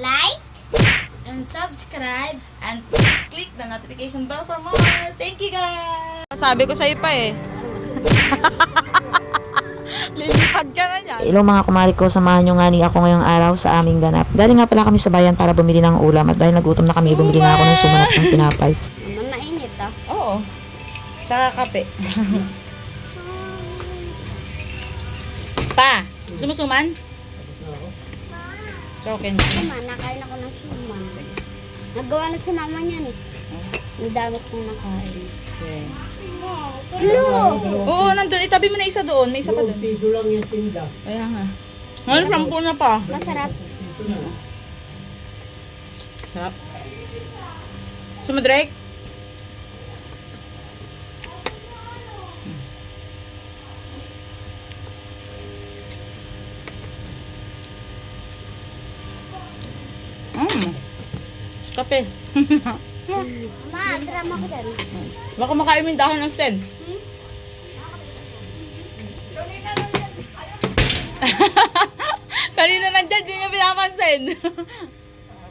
like, and subscribe, and please click the notification bell for more. Thank you guys! Sabi ko sa'yo pa eh. Lilipad ka na niyan. Hello mga kumari ko, samahan nyo nga ni ako ngayong araw sa aming ganap. Galing nga pala kami sa bayan para bumili ng ulam at dahil nagutom na kami, bumili na ako ng sumanap ng tinapay. Naman mainit ah. Oo. Tsaka kape. pa, gusto mo? Sumusuman? Chokin. Tama, nakain ako ng suman. Nagawa na si mama niyan eh. Ang dami kong nakain. Okay. Hello! Oo, nandun. Itabi mo na isa doon. May isa pa doon. piso lang yung tinda. Kaya nga. Ngayon, sampu na pa. Masarap. Sarap. Sumadrake? Mm. Kape. Ma, drama ko dyan. Baka makain mo yung dahon ng stem. Kanina nandyan, di niya pinapansin.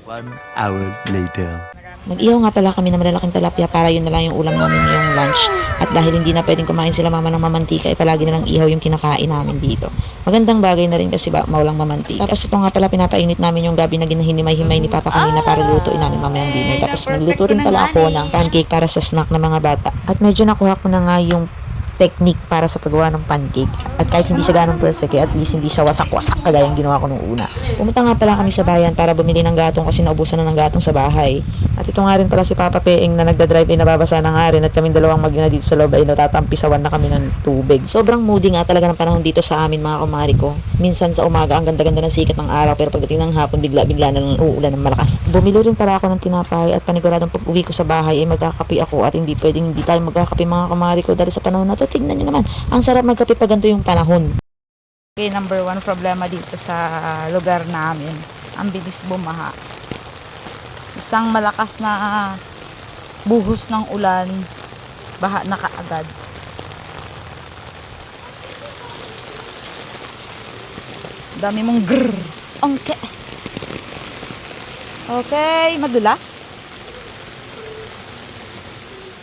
One hour later. Nag-ihaw nga pala kami ng malalaking talapia para yun na lang yung ulam namin yung lunch. At dahil hindi na pwedeng kumain sila mama ng mamantika, ay palagi na lang ihaw yung kinakain namin dito. Magandang bagay na rin kasi ba, maulang mamantika. Tapos ito nga pala pinapainit namin yung gabi na ginahinimay-himay ni Papa kanina para lutuin namin mamayang dinner. Tapos nagluto rin pala ako ng pancake para sa snack ng mga bata. At medyo nakuha ko na nga yung technique para sa paggawa ng pancake. At kahit hindi siya ganong perfect, eh, at least hindi siya wasak-wasak kagaya yung ginawa ko nung una. Pumunta nga pala kami sa bayan para bumili ng gatong kasi naubusan na ng gatong sa bahay. At ito nga rin pala si Papa Peeng na nagda-drive ay nababasa na nga rin at kaming dalawang mag dito sa loob ay natatampisawan na kami ng tubig. Sobrang moody nga talaga ng panahon dito sa amin mga kumari ko. Minsan sa umaga ang ganda-ganda ng sikat ng araw pero pagdating ng hapon bigla-bigla na lang uulan ng malakas. Bumili rin pala ako ng tinapay at paniguradong pag uwi ko sa bahay ay magkakape ako at hindi pwedeng hindi tayo magkakape mga kumari ko dahil sa panahon na to tignan nyo naman ang sarap magkape pag ganito yung panahon. Okay, number one problema dito sa lugar namin. Ang bilis bumaha. Isang malakas na buhos ng ulan, baha na kaagad. Dami mong grrr. Okay. Okay, madulas.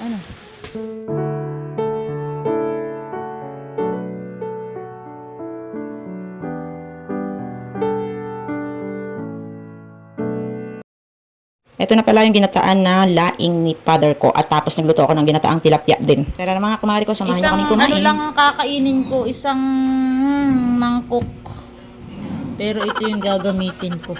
Ano? Ito na pala yung ginataan na laing ni father ko at tapos nagluto ako ng ginataang tilapia din. Tara na mga kumari ko, samahan niyo Isang kami kumain. ano lang ang kakainin ko, isang mangkok. Pero ito yung gagamitin ko.